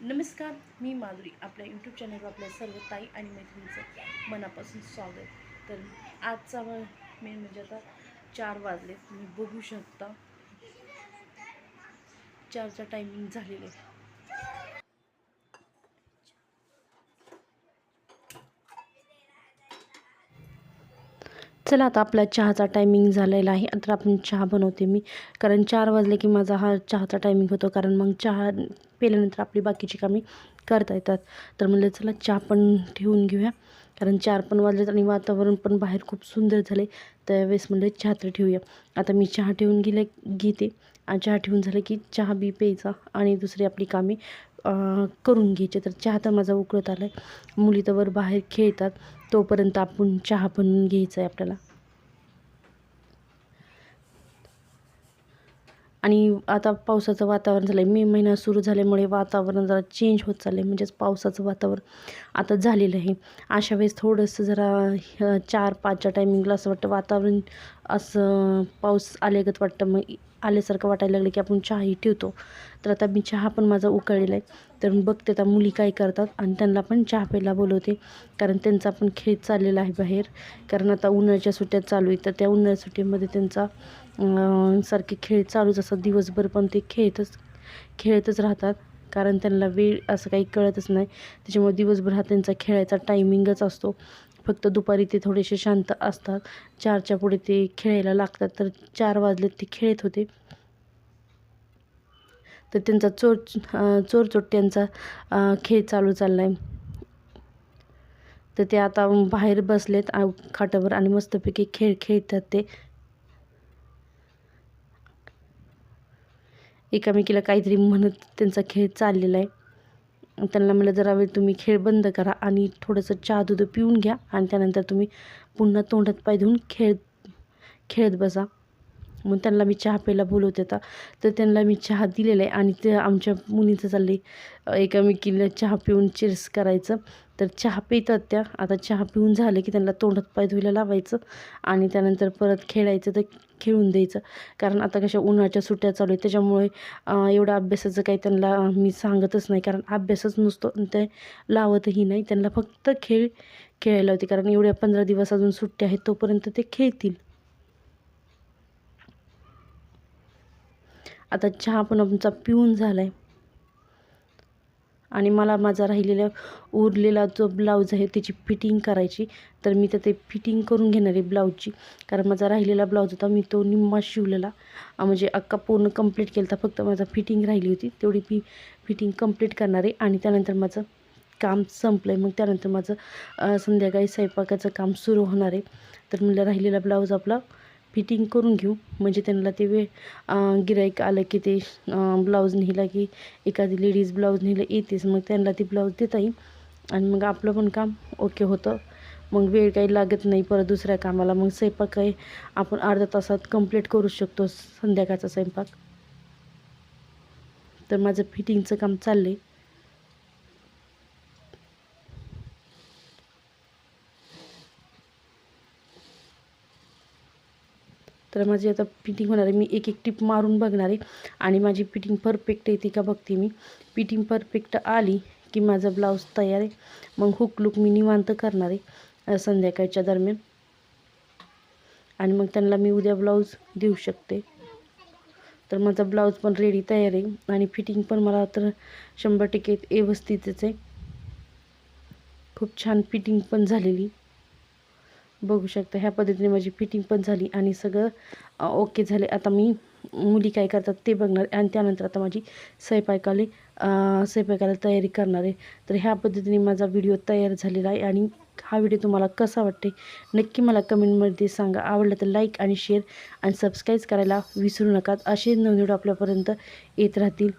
नमस्कार मी माधुरी. आपल्या यूट्यूब चॅनलवर आपल्या सर्व ताई आणि मैत्रिणीचं मनापासून स्वागत. तर आजचा मेन म्हणजे आता चार वाजले. तुम्ही बघू शकता. चारचा टायमिंग झालेले चला आता आपला चहाचा टायमिंग झालेला आहे. तर आपण चहा बनवते मी. कारण चार वाजले की माझा हा चहाचा टायमिंग होतो. कारण मग चहा पेल्यानंतर आपली बाकीची कामे करता येतात. तर म्हणलं चला चहा पण ठेवून घेऊया. कारण चार पण वाजलेत आणि वातावरण पण बाहेर खूप सुंदर झाले त्यावेळेस म्हणलं चहा तर ठेवूया. आता मी चहा ठेवून गेले घेते. आणि चहा ठेवून झालं की चहा बी प्यायचा आणि दुसरी आपली कामे. करून घ्यायचे. तर चहा तर माझा उकळत आला आहे मुली तर बाहेर खेळतात. तोपर्यंत आपण चहा बनवून घ्यायचा आहे आपल्याला. आणि आता पावसाचं वातावरण झालं आहे मे महिना सुरू झाल्यामुळे वातावरण जरा चेंज होत चाललं आहे म्हणजेच पावसाचं वातावरण आता झालेलं आहे. अशा वेळेस थोडंसं जरा चार पाचच्या टायमिंगला असं वाटतं. वातावरण असं पाऊस आल्यागत वाटतं. मग आल्यासारखं वाटायला लागलं की आपण चहाही ठेवतो. तर आता मी चहा पण माझा उकळलेला आहे. तर बघते आता मुली काय करतात. आणि त्यांना पण चहा प्यायला बोलवते. कारण त्यांचा पण खेळ चाललेला आहे बाहेर. कारण आता उन्हाळ्याच्या सुट्ट्या चालू आहेत. तर त्या उन्हाळ्या सुट्टीमध्ये त्यांचा सारखे खेळ चालूच असतात दिवसभर पण ते खेळतच खेळतच राहतात. कारण त्यांना वेळ असं काही कळतच नाही. त्याच्यामुळे दिवसभर हा त्यांचा खेळायचा टायमिंगच असतो. फक्त दुपारी ते थोडेसे शांत असतात. चारच्या पुढे ते खेळायला लागतात. तर चार वाजलेत ते खेळत होते. तर त्यांचा चोर चोरचोट्ट्यांचा खेळ चालू चालला आहे तर ते आता बाहेर बसलेत. खाटावर आणि मस्तपैकी खेळ खेळतात ते. एकामेकीला काहीतरी म्हणत त्यांचा खेळ चाललेला आहे. त्यांना म्हणलं जरा वेळ तुम्ही खेळ बंद करा आणि थोडंसं चहा दूध पिऊन घ्या आणि त्यानंतर तुम्ही पुन्हा तोंडात पाय धुवून खेळ खेळत बसा. मग त्यांना मी चहा प्यायला बोलवते आता. तर त्यांना मी चहा दिलेला आहे आणि ते आमच्या मुलीचं चालले एकामेकीला चहा पिऊन चिर्स करायचं. तर चहा पितात त्या. आता चहा पिऊन झालं की त्यांना तोंडात पाय धुवायला लावायचं आणि त्यानंतर परत खेळायचं तर खेळून द्यायचं. कारण आता कशा उन्हाळ्याच्या सुट्ट्या चालू आहेत त्याच्यामुळे एवढ्या अभ्यासाचं काही त्यांना मी सांगतच नाही. कारण अभ्यासच नुसतो ते लावतही नाही. त्यांना फक्त खेळ खेळायला होते कारण एवढ्या पंधरा दिवस अजून सुट्ट्या आहेत तोपर्यंत ते खेळतील. आता चहा पण आमचा पिऊन झाला आहे आणि मला माझा राहिलेला उरलेला जो ब्लाऊज आहे त्याची फिटिंग करायची. तर मी तर ते फिटिंग करून घेणार आहे ब्लाऊजची कारण माझा राहिलेला ब्लाऊज होता मी तो निम्मा शिवलेला. म्हणजे अक्का पूर्ण कंप्लीट केला होता फक्त माझा फिटिंग राहिली होती. तेवढी मी फिटिंग कंप्लीट करणार आहे. आणि त्यानंतर माझं काम संपलं आहे मग त्यानंतर माझं संध्याकाळी स्वयंपाकाचं काम सुरू होणार आहे. तर मला राहिलेला ब्लाऊज आपला फिटिंग करून घेऊ. म्हणजे त्यांना ते वेळ गिराईक आलं की ते ब्लाऊज नेला की एखादी लेडीज ब्लाऊज नेलं येतेच. मग त्यांना ती ब्लाऊज देता येईल. आणि मग आपलं पण काम ओके होतं. मग वेळ काही लागत नाही परत दुसऱ्या कामाला. मग स्वयंपाक काही आपण अर्ध्या तासात कंप्लीट करू शकतो. संध्याकाळचा स्वयंपाक. तर माझं फिटिंगचं काम चाललं आहे तर माझी आता फिटिंग होणार आहे. मी एक एक टिप मारून बघणार आहे. आणि माझी फिटिंग परफेक्ट येते का बघते मी. फिटिंग परफेक्ट आली की माझा ब्लाऊज तयार आहे. मग हुक लुक मी निवांत करणार आहे संध्याकाळच्या दरम्यान. आणि मग त्यांना मी उद्या ब्लाऊज देऊ शकते. तर माझा ब्लाऊज पण रेडी तयार आहे. आणि फिटिंग पण मला तर शंभर टक्के व्यवस्थितच आहे. खूप छान फिटिंग पण झालेली. बघू शकता ह्या पद्धतीने माझी फिटिंग पण झाली आणि सगळं ओके झाले. आता मी मुली काय करतात ते बघणार आणि त्यानंतर आता माझी स्वयंपाकाले स्वयंपाकाला तयारी करणार आहे. तर ह्या पद्धतीने माझा व्हिडिओ तयार झालेला आहे आणि हा व्हिडिओ तुम्हाला कसा वाटते नक्की मला कमेंटमध्ये सांगा. आवडलं तर लाईक आणि शेअर आणि सबस्क्राईब करायला विसरू नका. असे नवीन आपल्यापर्यंत येत राहतील.